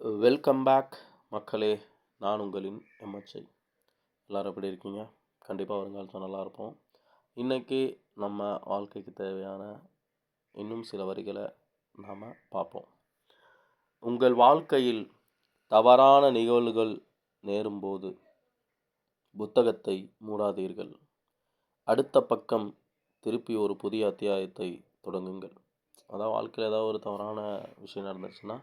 Welcome back மக்களே. நான் உங்களின் எம்எச்ஐ எல்லோரும் எப்படி இருக்கீங்க? கண்டிப்பாக வருங்காலத்தில் நல்லா இருப்போம். இன்றைக்கி நம்ம வாழ்க்கைக்கு தேவையான இன்னும் சில வரிகளை நாம் பார்ப்போம். உங்கள் வாழ்க்கையில் தவறான நிகழ்வுகள் நேரும்போது புத்தகத்தை மூடாதீர்கள். அடுத்த பக்கம் திருப்பி ஒரு புதிய அத்தியாயத்தை தொடங்குங்கள். அதான் வாழ்க்கையில் ஏதாவது ஒரு தவறான விஷயம் நடந்துச்சுன்னா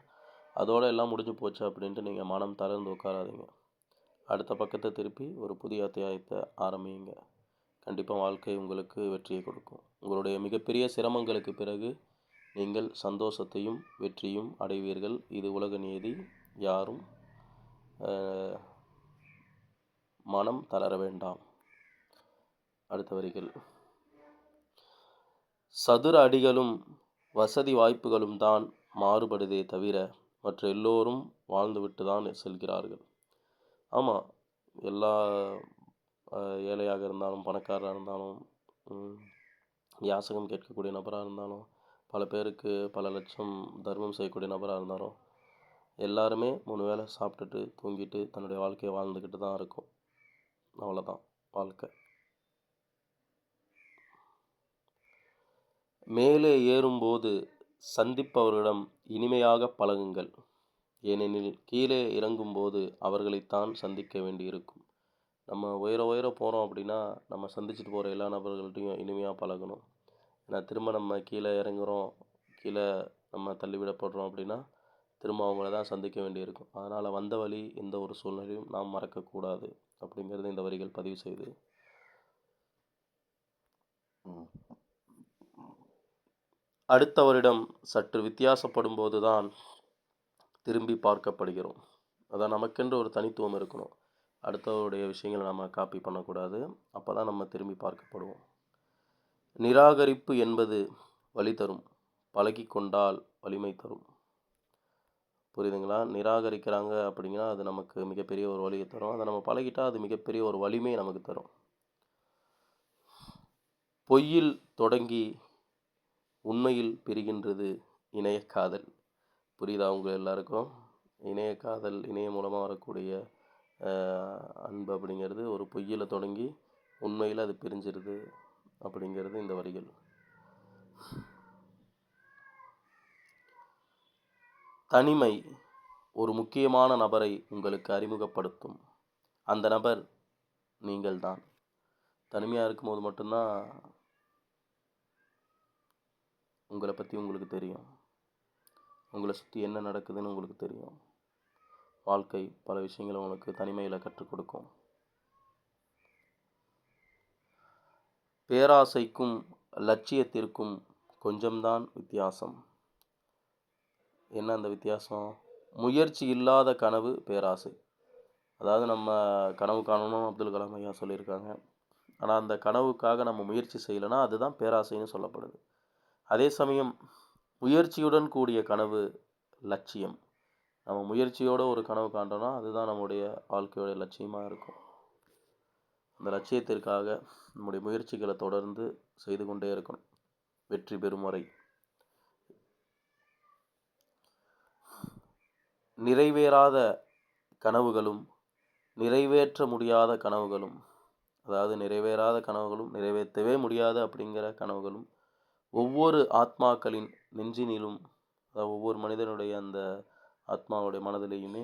அதோடு எல்லாம் முடிஞ்சு போச்சு அப்படின்ட்டு நீங்கள் மனம் தளர்ந்து உட்காராதீங்க. அடுத்த பக்கத்தை திருப்பி ஒரு புதிய அத்தியாயத்தை ஆரம்பியுங்க. கண்டிப்பாக வாழ்க்கை உங்களுக்கு வெற்றியை கொடுக்கும். உங்களுடைய மிகப்பெரிய சிரமங்களுக்கு பிறகு நீங்கள் சந்தோஷத்தையும் வெற்றியும் அடைவீர்கள். இது உலக நியதி யாரும் மனம் தளர வேண்டாம். அடுத்த வரிகள். சதுர அடிகளும் வசதி வாய்ப்புகளும் தான் மாறுபடுதே தவிர மற்ற எல்லோரும் வாழ்ந்துவிட்டு தான் செல்கிறார்கள். ஆமாம் எல்லா ஏழையாக இருந்தாலும் பணக்காரராக இருந்தாலும் யாசகம் கேட்கக்கூடிய நபராக இருந்தாலும் பல பேருக்கு பல லட்சம் தர்மம் செய்யக்கூடிய நபராக இருந்தாலும் எல்லாருமே மூணு வேளை சாப்பிட்டுட்டு தூங்கிட்டு தன்னுடைய வாழ்க்கையை வாழ்ந்துக்கிட்டு தான் இருக்கும். அவ்வளோதான் வாழ்க்கை. மேலே ஏறும்போது சந்திப்பவர்களிடம் இனிமையாக பழகுங்கள். ஏனெனில் கீழே இறங்கும்போது அவர்களைத்தான் சந்திக்க வேண்டியிருக்கும். நம்ம உயர உயர போகிறோம் அப்படின்னா நம்ம சந்திச்சுட்டு போகிற எல்லா நபர்கள்ட்டையும் இனிமையாக பழகணும். ஏன்னா திரும்ப நம்ம கீழே இறங்குறோம் கீழே நம்ம தள்ளிவிடப்படுறோம் அப்படின்னா திரும்ப அவங்கள தான் சந்திக்க வேண்டியிருக்கும். அதனால் வந்த வழி எந்த ஒரு சூழ்நிலையும் நாம் மறக்கக்கூடாது அப்படிங்கிறது இந்த வரிகள் பதிவு செய்து. அடுத்தவரிடம் சற்று வித்தியாசப்படும் போது தான் திரும்பி பார்க்கப்படுகிறோம். அதான் நமக்கென்று ஒரு தனித்துவம் இருக்கணும். அடுத்தவருடைய விஷயங்களை நம்ம காப்பி பண்ணக்கூடாது. அப்போ தான் நம்ம திரும்பி பார்க்கப்படுவோம். நிராகரிப்பு என்பது வழி தரும் பழகி கொண்டால் வலிமை தரும். புரியுதுங்களா? நிராகரிக்கிறாங்க அப்படிங்கன்னா அது நமக்கு மிகப்பெரிய ஒரு வழியை தரும். அதை நம்ம பழகிட்டால் அது மிகப்பெரிய ஒரு வலிமை நமக்கு தரும். பொய்யில் தொடங்கி உண்மையில் பிரிகின்றது இணைய காதல். புரியுதா உங்கள் எல்லாருக்கும்? இணைய காதல் இணையம் மூலமாக வரக்கூடிய அன்பு அப்படிங்கிறது ஒரு பொய்யில் தொடங்கி உண்மையில் அது பிரிஞ்சிருது அப்படிங்கிறது இந்த வரிகள். தனிமை ஒரு முக்கியமான நபரை உங்களுக்கு அறிமுகப்படுத்தும். அந்த நபர் நீங்கள் தான் தனிமையாக இருக்கும்போது மட்டும்தான் உங்களை பற்றி உங்களுக்கு தெரியும். உங்களை சுற்றி என்ன நடக்குதுன்னு உங்களுக்கு தெரியும். வாழ்க்கை பல விஷயங்களை உங்களுக்கு தனிமையில் கற்றுக் கொடுக்கும். பேராசைக்கும் லட்சியத்திற்கும் கொஞ்சம்தான் வித்தியாசம். என்ன அந்த வித்தியாசம்? முயற்சி இல்லாத கனவு பேராசை. அதாவது நம்ம கனவு காணணும் அப்துல் கலாம் ஐயா சொல்லியிருக்காங்க. ஆனால் அந்த கனவுக்காக நம்ம முயற்சி செய்யலைன்னா அதுதான் பேராசைன்னு சொல்லப்படுது. அதே சமயம் முயற்சியுடன் கூடிய கனவு லட்சியம். நம்ம முயற்சியோட ஒரு கனவு காண்டோம்னா அதுதான் நம்முடைய வாழ்க்கையோடைய லட்சியமாக இருக்கும். அந்த லட்சியத்திற்காக நம்முடைய முயற்சிகளை தொடர்ந்து செய்து கொண்டே இருக்கணும். வெற்றி பெறும் வரை. நிறைவேறாத கனவுகளும் நிறைவேற்ற முடியாத கனவுகளும் அதாவது நிறைவேறாத கனவுகளும் நிறைவேற்றவே முடியாது அப்படிங்கிற கனவுகளும் ஒவ்வொரு ஆத்மாக்களின் நெஞ்சினிலும் அதாவது ஒவ்வொரு மனிதனுடைய அந்த ஆத்மாவுடைய மனதிலையுமே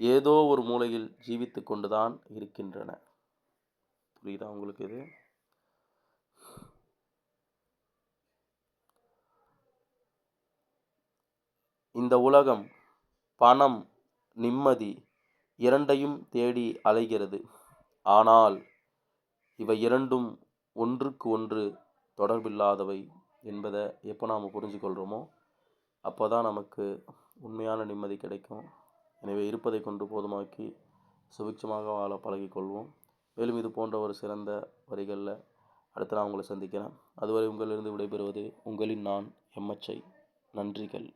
ஏதோ ஒரு மூலையில் ஜீவித்து கொண்டு தான் இருக்கின்றன. புரியுதா உங்களுக்கு இது? இந்த உலகம் பணம் நிம்மதி இரண்டையும் தேடி அலைகிறது. ஆனால் இவை இரண்டும் ஒன்றுக்கு ஒன்று தொடர்பில்லாதவை என்பதை எப்போ நாம் புரிஞ்சுக்கொள்கிறோமோ அப்போ தான் நமக்கு உண்மையான நிம்மதி கிடைக்கும். எனவே இருப்பதை கொண்டு போதுமாக்கி சுபிட்சமாக வாழ பழகிக்கொள்வோம். மேலும் இது போன்ற ஒரு சிறந்த வரிகளில் அடுத்து நான் உங்களை சந்திக்கிறேன். அதுவரை உங்களிலிருந்து விடைபெறுவது உங்களின் நான் எம்எச்ஐ. நன்றிகள்.